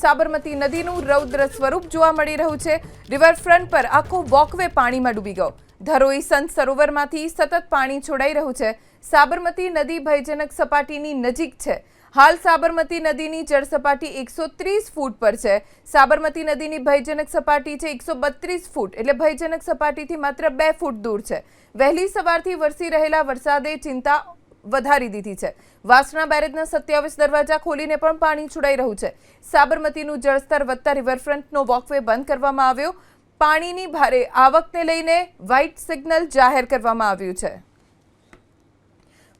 સાબરમતી નદીનું રૌદ્ર સ્વરૂપ જોવા મળી રહ્યું છે. રિવરફ્રન્ટ પર આખો વોકવે પાણીમાં ડૂબી ગયો. ધરોઈ સંત સરોવરમાંથી સતત પાણી છોડાઈ રહ્યું છે. સાબરમતી નદી ભયજનક સપાટીની નજીક છે. હાલ સાબરમતી નદીની જળ સપાટી એકસો ત્રીસ ફૂટ પર છે. સાબરમતી નદીની ભયજનક સપાટી છે એકસો બત્રીસ ફૂટ, એટલે ભયજનક સપાટીથી માત્ર બે ફૂટ દૂર છે. વહેલી સવારથી વરસી રહેલા વરસાદે ચિંતા વધારી દીધી છે. વાસણા બેરેજના સત્યાવીસ દરવાજા ખોલીને પણ પાણી છોડાઈ રહ્યું છે. સાબરમતીનું જળસ્તર વધતા રિવરફ્રન્ટનો વોકવે બંધ કરવામાં આવ્યો. પાણીની ભારે આવકને લઈને વ્હાઇટ સિગ્નલ જાહેર કરવામાં આવ્યું છે.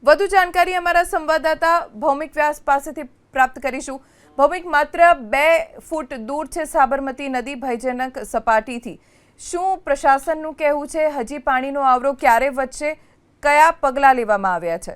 વધુ જાણકારી અમારા સંવાદદાતા ભૌમિક વ્યાસ પાસેથી પ્રાપ્ત કરીશું. ભૌમિક, માત્ર બે ફૂટ દૂર છે સાબરમતી નદી ભયજનક સપાટીથી. શું પ્રશાસનનું કહેવું છે? હજી પાણીનો આવરો ક્યારે વધશે? કયા પગલાં લેવામાં આવ્યા છે?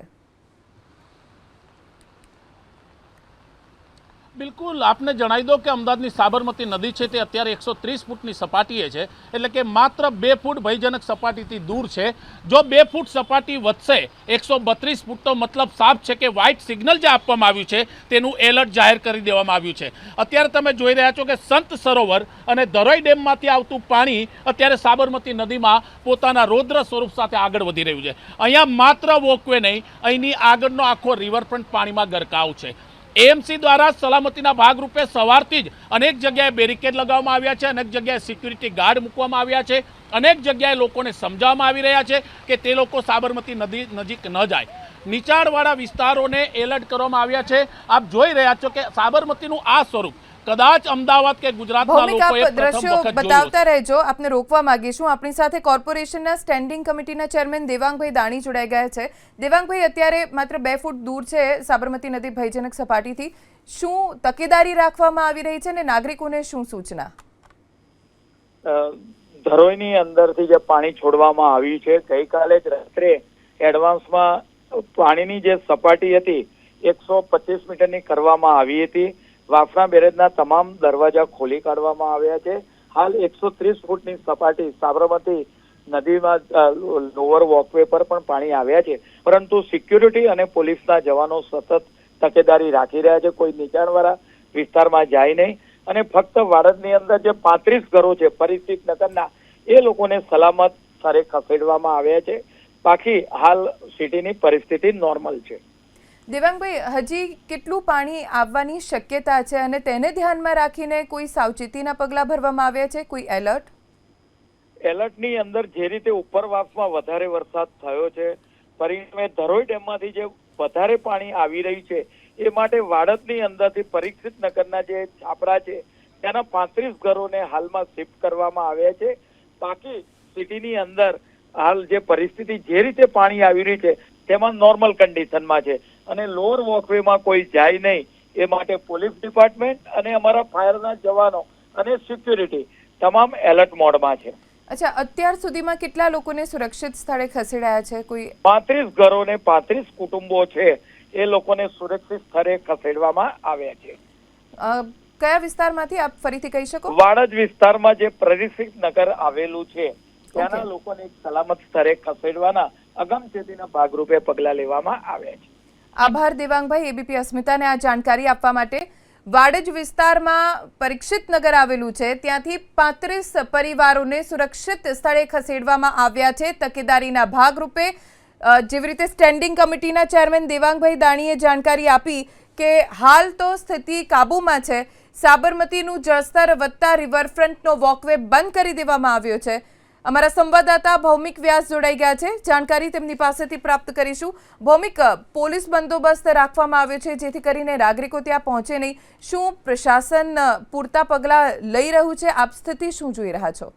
બિલકુલ, આપને જણાવી દો કે અમદાવાદની સાબરમતી નદી છે તે અત્યારે એકસો ત્રીસ ફૂટની સપાટીએ છે, એટલે કે માત્ર બે ફૂટ ભયજનક સપાટીથી દૂર છે. જો બે ફૂટ સપાટી વધશે, એકસો બત્રીસ ફૂટ તો મતલબ સાફ છે કે વ્હાઇટ સિગ્નલ જે આપવામાં આવ્યું છે, તેનું એલર્ટ જાહેર કરી દેવામાં આવ્યું છે. અત્યારે તમે જોઈ રહ્યા છો કે સંત સરોવર અને ધરોઈ ડેમમાંથી આવતું પાણી અત્યારે સાબરમતી નદીમાં પોતાના રૌદ્ર સ્વરૂપ સાથે આગળ વધી રહ્યું છે. અહીંયા માત્ર વોકવે નહીં, અહીંની આગળનો આખો રિવરફ્રન્ટ પાણીમાં ગરકાવ છે. એએમસી દ્વારા સલામતીના ભાગરૂપે સવારથી જ અનેક જગ્યાએ બેરિકેડ લગાવવામાં આવ્યા છે, અનેક જગ્યાએ સિક્યુરિટી ગાર્ડ મૂકવામાં આવ્યા છે, અનેક જગ્યાએ લોકોને સમજાવવામાં આવી રહ્યા છે કે તે લોકો સાબરમતી નદી નજીક ન જાય. નીચાણવાળા વિસ્તારોને એલર્ટ કરવામાં આવ્યા છે. આપ જોઈ રહ્યા છો કે સાબરમતીનું આ સ્વરૂપ કદાચ અમદાવાદ કે ગુજરાતના લોકોએ દ્રશ્યો. બતાવતા રહેજો. આપને રોકવા માંગીશું. આપણી સાથે કોર્પોરેશનના સ્ટેન્ડિંગ કમિટીના ચેરમેન દેવાંગભાઈ દાણી જોડાઈ ગયા છે. દેવાંગભાઈ અત્યારે માત્ર બે ફૂટ દૂર છે સાબરમતી નદી ભયજનક સપાટીથી. શું તકેદારી રાખવામાં આવી રહી છે અને નાગરિકોને શું સૂચના? અ, ધરોઈની અંદરથી જે પાણી છોડવામાં આવ્યું છે ગઈકાલે જ રાત્રે એડવાન્સમાં પાણીની જે સપાટી હતી એકસો પચીસ મીટરની કરવામાં આવી હતી. વાફણા બેરેજના તમામ દરવાજા ખોલી કાઢવામાં આવ્યા છે. હાલ એકસો ત્રીસ ફૂટની સપાટી સાબરમતી નદીમાં લોઅર વોકવે પર પણ પાણી આવ્યા છે. પરંતુ સિક્યુરિટી અને પોલીસના જવાનો સતત તકેદારી રાખી રહ્યા છે. કોઈ નીચાણવાળા વિસ્તારમાં જાય નહીં. અને ફક્ત વાડદની અંદર જે પાંત્રીસ ઘરો છે, પરિસ્થિત નગરના, એ લોકોને સલામત સ્થળે ખસેડવામાં આવ્યા છે. બાકી હાલ સિટીની પરિસ્થિતિ નોર્મલ છે. દેવાંગભાઈ, હજી કેટલું પાણી આવવાની શક્યતા છે અને તેને ધ્યાનમાં રાખીને કોઈ સાવચેતીના પગલાં ભરવામાં આવ્યા છે? કોઈ એલર્ટ? એલર્ટની અંદર જે રીતે ઉપરવાસમાં વધારે વરસાદ થયો છે, પરિણામે ધરોઈ ડેમમાંથી જે વધારે પાણી આવી રહ્યું છે, એ માટે વાડદની અંદરથી પરીક્ષિત નગરના જે છાપરા છે, ત્યાંના પાંત્રીસ ઘરોને હાલમાં શિફ્ટ કરવામાં આવ્યા છે. બાકી સિટીની અંદર હાલ જે પરિસ્થિતિ જે રીતે પાણી આવી રહી છે, તેમાં નોર્મલ કન્ડિશનમાં છે. અને લોઅર વોકવેમાં કોઈ જાય નહીં. એ માટે પોલીસ ડિપાર્ટમેન્ટ અને અમારા ફાયરના જવાનો અને સિક્યુરિટી તમામ એલર્ટ મોડમાં છે. અચ્છા અત્યાર સુધીમાં કેટલા લોકોને સુરક્ષિત સ્થળે ખસેડાયા છે? કોઈ પાંત્રીસ ઘરોને પાંત્રીસ કુટુંબો છે એ લોકોને સુરક્ષિત સ્થળે ખસેડવામાં આવ્યા છે. કયા વિસ્તારમાંથી આપ ફરીથી કહી શકો? વાડજ વિસ્તારમાં જે પરિસ્થિત નગર આવેલું છે ત્યાંના લોકોને સલામત સ્થળે ખસેડવાના અગમચેતીના ભાગરૂપે પગલાં લેવામાં આવ્યા છે. આભાર દેવાંગભાઈ એબીપી અસ્મિતાને આ જાણકારી આપવા માટે. વાડજ વિસ્તારમાં પરીક્ષિત નગર આવેલું છે. ત્યાંથી પાંત્રીસ પરિવારોને સુરક્ષિત સ્થળે ખસેડવામાં આવ્યા છે. તકેદારીના ભાગરૂપે જેવી રીતે સ્ટેન્ડિંગ કમિટીના ચેરમેન દેવાંગભાઈ દાણીએ જાણકારી આપી કે હાલ તો સ્થિતિ કાબૂમાં છે. સાબરમતીનું જળસ્તર વધતા રિવરફ્રન્ટનો વોકવે બંધ કરી દેવામાં આવ્યો છે. અમારા સંવાદદાતા ભૌમિક વ્યાસ જોડાઈ ગયા છે. જાણકારી તેમની પાસેથી પ્રાપ્ત કરીશું. ભૌમિક, પોલીસ બંદોબસ્ત રાખવામાં આવ્યો છે, જેથી કરીને નાગરિકો ત્યાં પહોંચે નહીં. શું પ્રશાસન પૂરતા પગલાં લઈ રહ્યું છે? આપ સ્થિતિ શું જોઈ રહ્યા છો?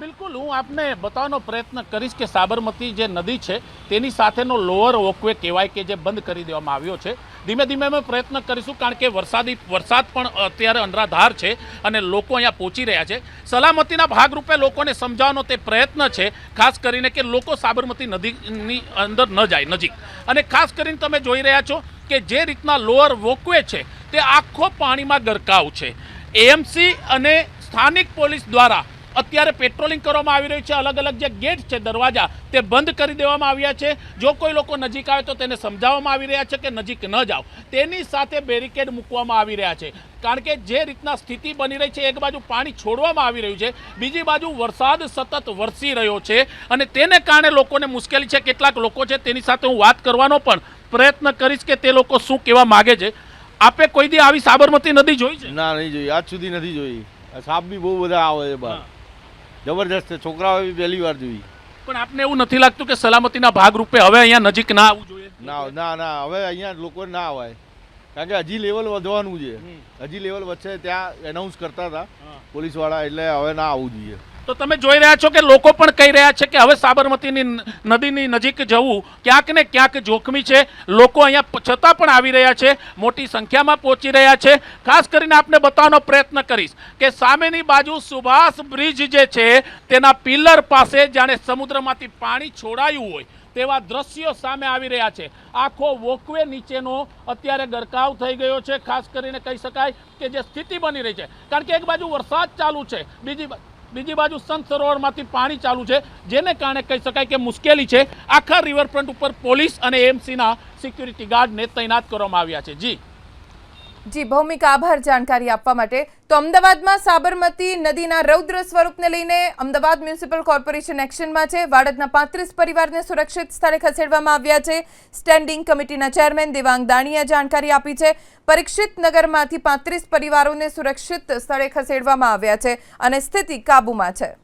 બિલકુલ, હું આપને બતાવવાનો પ્રયત્ન કરીશ કે સાબરમતી જે નદી છે, તેની સાથેનો લોઅર વોકવે કહેવાય કે જે બંધ કરી દેવામાં આવ્યો છે. ધીમે ધીમે અમે પ્રયત્ન કરીશું, કારણ કે વરસાદી, વરસાદ પણ અત્યારે અનરાધાર છે અને લોકો અહીંયા પહોંચી રહ્યા છે. સલામતીના ભાગરૂપે લોકોને સમજાવવાનો તે પ્રયત્ન છે, ખાસ કરીને કે લોકો સાબરમતી નદીની અંદર ન જાય, નજીક. અને ખાસ કરીને તમે જોઈ રહ્યા છો કે જે રીતના લોઅર વોકવે છે, તે આખો પાણીમાં ગરકાવ છે. એએમસી અને સ્થાનિક પોલીસ દ્વારા અત્યારે પેટ્રોલિંગ કરવામાં આવી રહ્યું છે. અલગ અલગ જે ગેટ છે દરવાજા તે બંધ કરી દેવામાં આવ્યા છે. જો કોઈ લોકો નજીક આવે તો તેને સમજાવવામાં આવી રહ્યા છે કે નજીક ન જાઓ. તેની સાથે બેરિકેડ મૂકવામાં આવી રહ્યા છે. કારણ કે જે રીતના સ્થિતિ બની રહી છે એક બાજુ પાણી છોડવામાં આવી રહ્યું છે બીજી બાજુ વરસાદ સતત વરસી રહ્યો છે અને તેને કારણે લોકોને મુશ્કેલી છે. કેટલાક લોકો છે તેની સાથે હું વાત કરવાનો પણ પ્રયત્ન કરીશ કે તે લોકો શું કહેવા માગે છે. આપે કોઈ દી આવી સાબરમતી નદી જોઈ છે? ના નહીં જોઈ. આજ સુધી નથી જોઈ. સાપ બી બહુ બધા આવે છે બહાર. જબરજસ્ત છે. છોકરાઓએ પહેલી વાર જોઈ. પણ આપને એવું નથી લાગતું કે સલામતીના ભાગરૂપે હવે અહીંયા નજીક ના આવવું જોઈએ? ના ના ના. હવે અહીંયા લોકો ના અવાય. કારણ કે હજી લેવલ વધવાનું છે. હજી લેવલ વધશે ત્યાં એનાઉન્સ કરતા હતા. પોલીસવાળા એટલે હવે ના આવવું જોઈએ. તો તમે જોઈ રહ્યા છો કે લોકો પણ કહી રહ્યા છે કે હવે સાબરમતીની નદીની નજીક જવું ક્યાંક ને ક્યાંક જોખમી છે. લોકો અહીંયા છતાં પણ આવી રહ્યા છે મોટી સંખ્યામાં પહોંચી રહ્યા છે. ખાસ કરીને આપને બતાવવાનો પ્રયત્ન કરીશ કે સામેની બાજુ સુભાષ બ્રિજ જે છે તેના પિલર પાસે જાણે સમુદ્રમાંથી પાણી છોડાયું હોય તેવા દ્રશ્યો સામે આવી રહ્યા છે. આખો વોકવે નીચેનો અત્યારે ગરકાવ થઈ ગયો છે. ખાસ કરીને કહી શકાય કે જે સ્થિતિ બની રહી છે. કારણ કે એક બાજુ વરસાદ ચાલુ છે. બીજી બીજી બાજુ સંત સરોવરમાંથી પાણી ચાલુ છે. જેને કારણે કહી શકાય કે મુશ્કેલી છે. આખા રિવરફ્રન્ટ ઉપર પોલીસ અને એમસીના સિક્યુરિટી ગાર્ડને તૈનાત કરવામાં આવ્યા છે. જી. જી, ભૌમિક આભાર જાણકારી આપવા માટે. તો અમદાવાદમાં સાબરમતી નદીના રૌદ્ર સ્વરૂપને લઈને અમદાવાદ મ્યુનિસિપલ કોર્પોરેશન એક્શનમાં છે. વાડદના પાંત્રીસ પરિવારને સુરક્ષિત સ્થળે ખસેડવામાં આવ્યા છે. સ્ટેન્ડિંગ કમિટીના ચેરમેન દેવાંગ દાણીએ જાણકારી આપી છે. પરીક્ષિત નગરમાંથી પાંત્રીસ પરિવારોને સુરક્ષિત સ્થળે ખસેડવામાં આવ્યા છે અને સ્થિતિ કાબૂમાં છે.